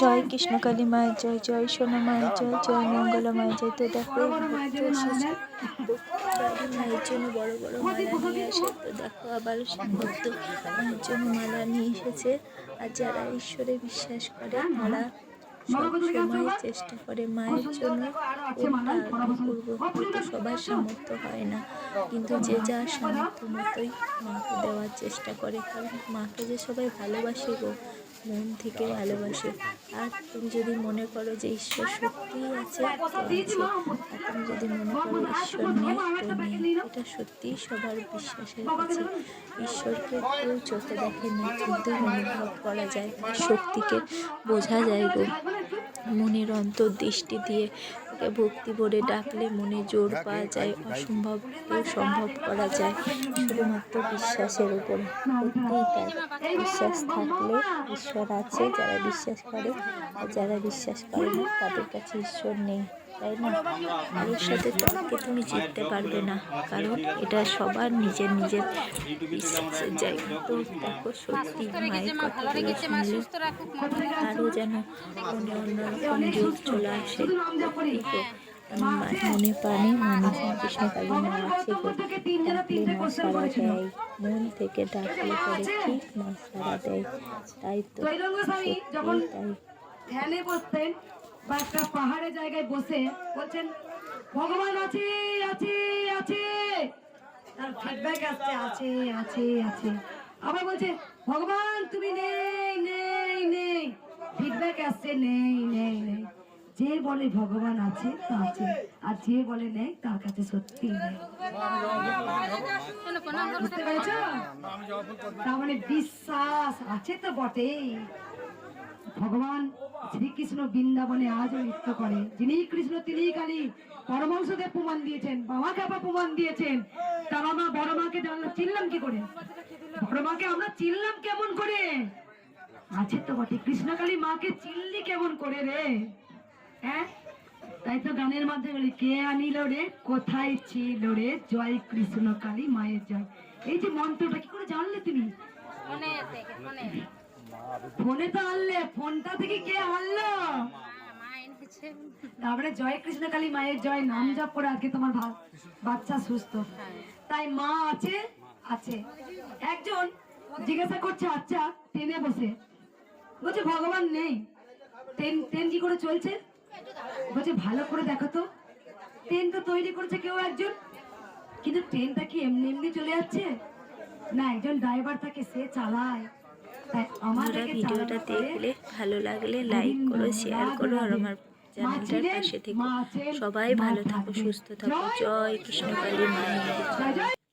জয় কৃষ্ণকালী মায়ের জয় জয় সোনা মায়ের জয় জয় মঙ্গলা মায়ের জয় তো দেখো মায়ের জন্য বড় বড় মালা নিয়ে আসে তো দেখো আবার ভক্ত মায়ের জন্য মালা নিয়ে এসেছে। আর যারা ঈশ্বরে বিশ্বাস করে তারা সব সময় চেষ্টা করে। মায়ের জন্য কোনটা করব কিন্তু সবার সামর্থ্য হয় না। কিন্তু যে যার সামর্থ্য মতোই মাকে দেওয়ার চেষ্টা করে। কারণ মাকে যে সবাই ভালোবাসে গো মন থেকে ভালোবাসে। আর তুমি যদি মনে করো যে ঈশ্বর সত্যিই আছে তুমি যদি মনে করো ঈশ্বর নেই তো নেই এটা সত্যিই সবার বিশ্বাসের কাছে। ঈশ্বরকে কেউ চোখে দেখে না কিন্তু অনুভব করা যায় তার শক্তিকে বোঝা যায় গো। মনের অন্তর্দৃষ্টি দিয়ে ওকে ভক্তি ভরে ডাকলে মনে জোর পাওয়া যায় অসম্ভবকেও সম্ভব করা যায়। শুধুমাত্র বিশ্বাসের উপরে সত্যিই তাই বিশ্বাস থাকলে ঈশ্বর আছে যারা বিশ্বাস করে আর যারা বিশ্বাস করে না তাদের কাছে ঈশ্বর নেই। তাই না? কারোর সাথে তর্কে তুমি জিততে পারবে না। কারণ এটা সবার নিজের নিজের জায়গা। দেখো সত্যি মায়ের কথাগুলো আরও যেন মনে অন্যরকম জোর চলে আসে। মনে প্রাণে মানুষ কৃষ্ণকালী মা আছে গো। দেয়, মন থেকে ডাকলে পরে ঠিক মা সারা দেয়। তাই তো তাই। ধ্যানে বসতেন। বা একটা পাহাড়ে জায়গায় বসে বলছেন, ভগবান আছে আছে আছে। তার ফিডব্যাক আসছে, আছে আছে আছে। আবার বলছে, ভগবান, তুমি নেই নেই নেই। ফিডব্যাক আসছে, নেই নেই নেই। যে বলে ভগবান আছে, তা আছে। আর যে বলে নেই, তার কাছে সত্যি নেই। বুঝতে পেরেছ? তার মানে বিশ্বাস আছে তো বটেই। ভগবান শ্রীকৃষ্ণ বৃন্দাবনে আজও নৃত্য করে। যিনি কৃষ্ণ তিনি কালী। পরমাংশকে প্রমাণ দিয়েছেন, বাবা কাপা প্রমাণ দিয়েছেন। তার আমরা বড় মাকে জানলাম, চিনলাম কি করে? বড় মাকে আমরা চিনলাম কেমন করে? আছে তো বটে কৃষ্ণকালী মাকে চিনলি কেমন করে রে? হ্যাঁ? তাই তো গানের মাধ্যমে বলি, কে আনিল রে? কোথায় ছিল রে? জয় কৃষ্ণ কালী, মায়ের জয়। এই যে মন্ত্রটা কি করে জানলে তুমি? ফোনে তো আনলে ফোনটা থেকে কে আনলো তারপরে জয় কৃষ্ণ কালী মায়ের জয়, নাম জপ করে আজকে তোমার বাচ্চা সুস্থ। তাই মা আছে? আছে। একজন জিজ্ঞাসা করছে আচ্ছা ট্রেনে বসে। বলছে, ভগবান নেই। ট্রেন ট্রেন কি করে চলছে? বলছে, ভালো করে দেখো তো। ট্রেন তো তৈরি করেছে কেউ একজন। কিন্তু ট্রেনটা কি এমনি এমনি চলে যাচ্ছে? না, একজন ড্রাইভার থাকে, সে চালায়। ভিডিওটা দেখলে ভালো লাগলে লাইক করো, শেয়ার করো আর আমার চ্যানেলটার পাশে থেকো। সবাই ভালো থাকো, সুস্থ থাকো। জয় কৃষ্ণকালী মায়ের।